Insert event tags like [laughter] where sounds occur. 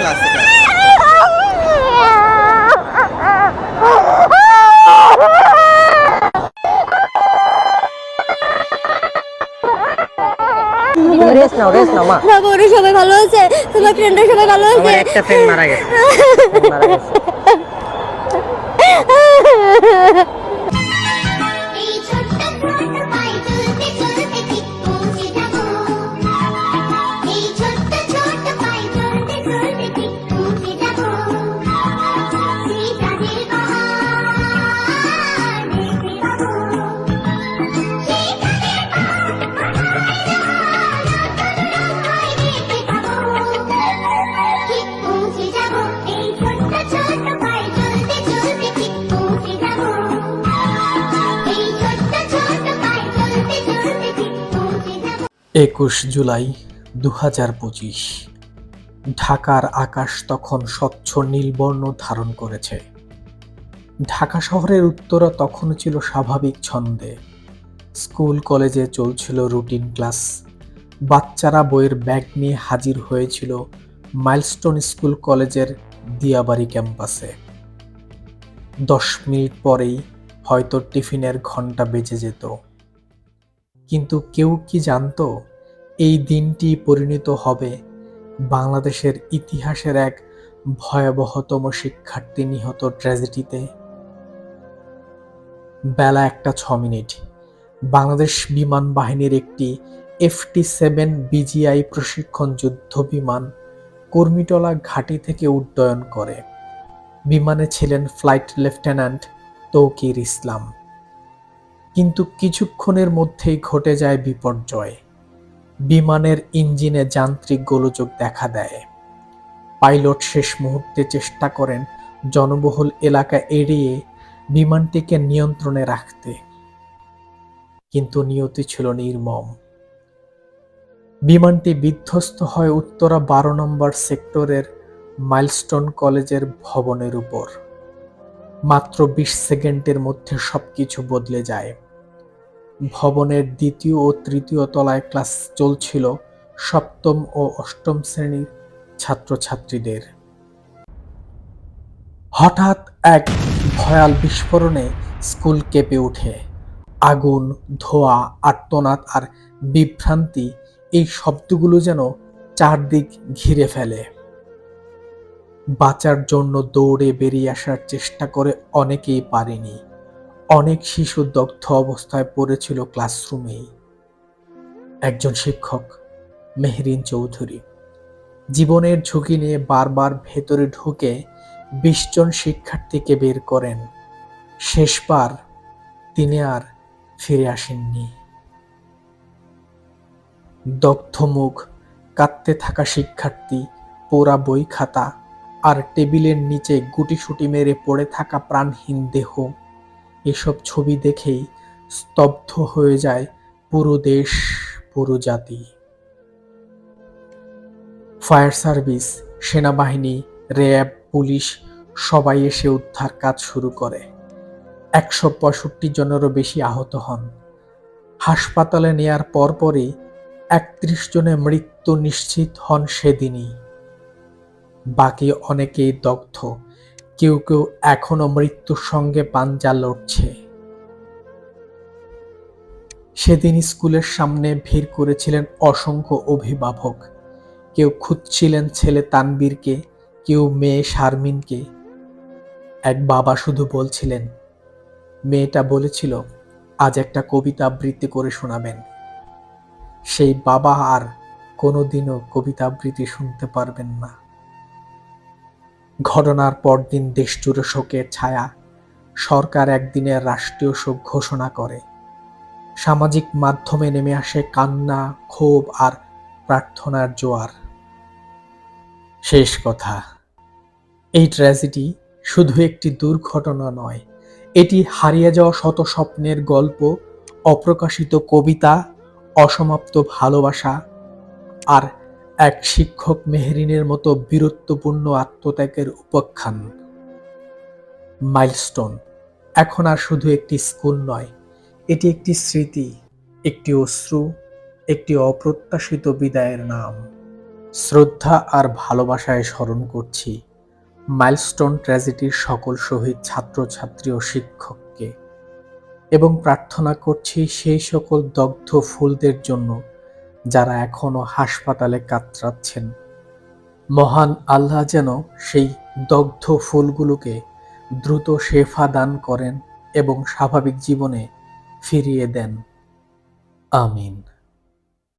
Class এটা rest নাও rest নাও মা। বাবা সবাই ভালো আছে? তোমার ফ্রেন্ডরা সবাই ভালো আছে? আমার একটা ফ্রেন্ড মারা গেছে। [laughs] মারা গেছে। একুশ জুলাই দু হাজার পঁচিশ। ঢাকার আকাশ তখন স্বচ্ছ নীলবর্ণ ধারণ করেছে। ঢাকা শহরের উত্তরা তখন ছিল স্বাভাবিক ছন্দে। স্কুল, কলেজে চলছিল রুটিন ক্লাস। বাচ্চারা বইয়ের ব্যাগ নিয়ে হাজির হয়েছিল মাইলস্টোন স্কুল কলেজের দিয়াবাড়ি ক্যাম্পাসে। দশ মিনিট পরেই হয়তো টিফিনের ঘণ্টা বেজে যেত। কিন্তু কেউ কি জানতো? এই দিনটি পরিণত হবে বাংলাদেশের ইতিহাসের এক ভয়াবহতম শিক্ষার্থী নিহত ট্র্যাজেডিতে। বেলা একটা ছ মিনিট। বাংলাদেশ বিমান বাহিনীর একটি এফটি সেভেন বিজিআই প্রশিক্ষণ যুদ্ধ বিমান কর্মীটলা ঘাঁটি থেকে উড্ডয়ন করে। বিমানে ছিলেন ফ্লাইট লেফটেন্যান্ট তৌকির ইসলাম। কিন্তু কিছুক্ষণের মধ্যেই ঘটে যায় বিপর্যয়। বিমানের ইঞ্জিনে যান্ত্রিক গোলযোগ দেখা দেয়। পাইলট শেষ মুহূর্তে চেষ্টা করেন জনবহুল এলাকা এড়িয়ে বিমানটিকে নিয়ন্ত্রণে রাখতে। কিন্তু নিয়তি ছিল নির্মম। বিমানটি বিধ্বস্ত হয় উত্তরা বারো নম্বর সেক্টরের মাইলস্টোন কলেজের ভবনের উপর। মাত্র বিশ সেকেন্ডের মধ্যে সবকিছু বদলে যায়। ভবনের দ্বিতীয় ও তৃতীয় তলায় ক্লাস চলছিল সপ্তম ও অষ্টম শ্রেণির ছাত্রছাত্রীদের। হঠাৎ এক ভয়াল বিস্ফোরণে স্কুল কেঁপে ওঠে। আগুন, ধোঁয়া, আর্তনাদ আর বিভ্রান্তি এই শব্দগুলো যেন চারদিক ঘিরে ফেলে। বাঁচার জন্য দৌড়ে বেরিয়ে আসার চেষ্টা করে অনেকেই পারেনি। অনেক শিশু দগ্ধ অবস্থায় পড়েছিল ক্লাসরুমেই। একজন শিক্ষক, মেহরিন চৌধুরী। জীবনের ঝুঁকি নিয়ে বারবার ভেতরে ঢুকে বিশ জন শিক্ষার্থীকে বের করেন। শেষবার তিনি আর ফিরে আসেননি। দগ্ধ মুখ, কাঁদতে থাকা শিক্ষার্থী, পোড়া বই খাতা আর টেবিলের নিচে গুটিসুটি মেরে পড়ে থাকা প্রাণহীন দেহ এসব ছবি দেখেই স্তব্ধ হয়ে যায় পুরো দেশ, পুরো জাতি। ফায়ার সার্ভিস, সেনাবাহিনী, র্যাব, পুলিশ সবাই এসে উদ্ধার কাজ শুরু করে। একশো পঁয়ষট্টি জনেরও বেশি আহত হন। হাসপাতালে নেয়ার পরপরই একত্রিশ জনের মৃত্যু নিশ্চিত হন সেদিনই। বাকি অনেকেই দগ্ধ। কেউ কেউ এখনও মৃত্যুর সঙ্গে পাঞ্জা লড়ছে। সেদিন স্কুলের সামনে ভিড় করেছিলেন অসংখ্য অভিভাবক। কেউ খুঁজছিলেন ছেলে তানবীরকে, কেউ মেয়ে শারমিনকে। এক বাবা শুধু বলছিলেন, মেয়েটা বলেছিল, আজ একটা কবিতা আবৃত্তি করে শোনাবেন। সেই বাবা আর কোনোদিনও কবিতা আবৃত্তি শুনতে পারবেন না। ঘটনার পর পরদিন দেশজুড়ে শোকের ছায়া, সরকার একদিনের রাষ্ট্রীয় শোক ঘোষণা করে। সামাজিক মাধ্যমে নেমে আসে কান্না, ক্ষোভ আর প্রার্থনার জোয়ার। শেষ কথা, এই ট্র্যাজেডি শুধু একটি দুর্ঘটনা নয়, এটি হারিয়ে যাওয়া শত স্বপ্নের গল্প, অপ্রকাশিত কবিতা, অসমাপ্ত ভালোবাসা আর এক শিক্ষক মেহরিনের মতো বীরত্বপূর্ণ আত্মত্যাগের উপাখ্যান। মাইলস্টোন। এখন আর শুধু একটি স্কুল নয়, এটি একটি স্মৃতি, একটি অশ্রু, একটি অপ্রত্যাশিত বিদায়ের নাম। শ্রদ্ধা আর ভালোবাসায় স্মরণ করছি মাইলস্টোন ট্র্যাজেডির সকল শহীদ ছাত্রছাত্রী ও শিক্ষককে। এবং প্রার্থনা করছি সেই সকল দগ্ধ ফুলদের জন্য যারা এখনও হাসপাতালে কাতরাচ্ছেন। মহান আল্লাহ যেন সেই দগ্ধ ফুলগুলোকে দ্রুত শেফা দান করেন এবং স্বাভাবিক জীবনে ফিরিয়ে দেন। আমিন।